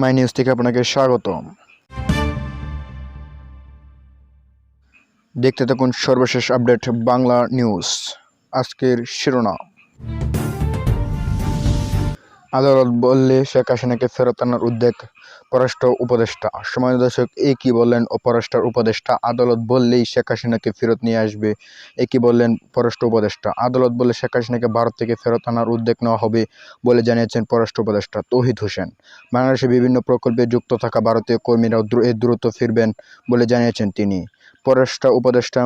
My news থেকে আপনাকে স্বাগত দেখতে থাকুন সর্বশেষ আপডেট বাংলা নিউজ। আজকের শিরোনাম। আদালত বললে শেখ হাসিনাকে ফেরত আনার উদ্যোগ পররাষ্ট্র উপদেষ্টা। সময় দর্শক, এ কি বললেন পররাষ্ট্র উপদেষ্টা? আদালত বললেই শেখ হাসিনাকে ফেরত নিয়ে আসবে। এ কি বললেন পররাষ্ট্র উপদেষ্টা? আদালত বলে শেখ হাসিনাকে ভারত থেকে ফেরত আনার উদ্যোগ নেওয়া হবে বলে জানিয়েছেন পররাষ্ট্র উপদেষ্টা তৌহিদ হোসেন। বাংলাদেশে বিভিন্ন প্রকল্পে যুক্ত থাকা ভারতীয় এ দ্রুত ফিরবেন বলে জানিয়েছেন তিনি। পররাষ্ট্র উপদেষ্টা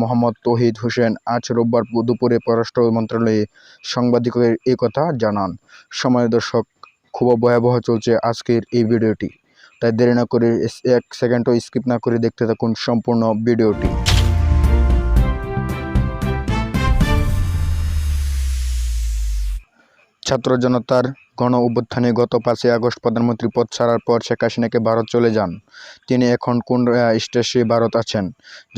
মোহাম্মদ তৌহিদ হোসেন আজ রোববার দুপুরে পররাষ্ট্র মন্ত্রণালয়ে সাংবাদিকদের এই কথা জানান। সময় দর্শক খুব ভয়াবহ চলছে আজকের এই ভিডিওটি। তাই দেরি না করে এক সেকেন্ডও স্কিপ না করে দেখতে থাকুন সম্পূর্ণ ভিডিওটি। ছাত্র জনতার গণ অভ্যুত্থানে গত পাঁচই আগস্ট প্রধানমন্ত্রী পদ ছাড়ার পর শেখ হাসিনাকে ভারত চলে যান। তিনি এখন কোন স্টেশে ভারত আছেন?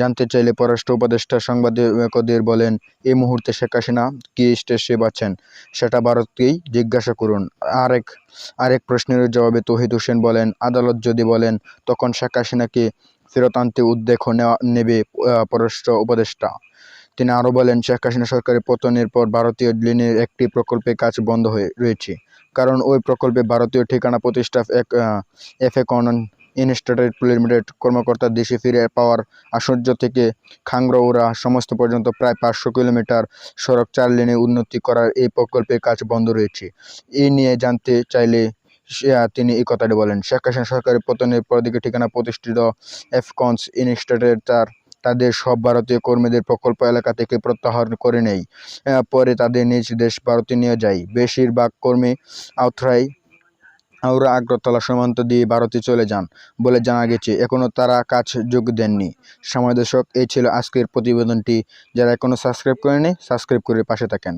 জানতে চাইলে পররাষ্ট্র উপদেষ্টা সাংবাদিকদের বলেন, এই মুহূর্তে শেখ হাসিনা কি স্টেশে আছেন? সেটা ভারতকেই জিজ্ঞাসা করুন। আরেক আরেক প্রশ্নের জবাবে তৌহিদ হোসেন বলেন, আদালত যদি বলেন, তখন শেখ হাসিনাকে ফেরত আনতে উদ্যোগ নেবে পররাষ্ট্র উপদেষ্টা। তিনি আরও বলেন, শেখ হাসিনা সরকারের পতনের পর ভারতীয় লিনের একটি প্রকল্পে কাজ বন্ধ হয়ে রয়েছে। কারণ ওই প্রকল্পে ভারতীয় ঠিকানা প্রতিষ্ঠা এক এফএকন ইনস্টিটিউট লিমিটেড কর্মকর্তা দেশে ফিরে পাওয়ার আশ্চর্য থেকে খাংরৌরা সমস্ত পর্যন্ত প্রায় পাঁচশো কিলোমিটার সড়ক চার লেনে উন্নতি করার এই প্রকল্পের কাজ বন্ধ রয়েছে। এই নিয়ে জানতে চাইলে তিনি এই কথাটি বলেন, শেখ হাসিনা সরকারের পতনের পর দিকে ঠিকানা প্রতিষ্ঠিত এফকনস ইনস্টিটিউট তার তাদের সব ভারতীয় কর্মীদের প্রকল্প এলাকা থেকে প্রত্যাহার করে নেয় পরে তাদের নিজ দেশ ভারতে নিয়ে যায়। বেশিরভাগ কর্মী আউথরাই আউরা আগ্রতলা সীমান্ত দিয়ে ভারতে চলে যান বলে জানা গেছে। এখনও তারা কাজ যোগ দেননি। সময় দর্শক, এই ছিল আজকের প্রতিবেদনটি। যারা এখনও সাবস্ক্রাইব করেনি সাবস্ক্রাইব করে পাশে থাকেন।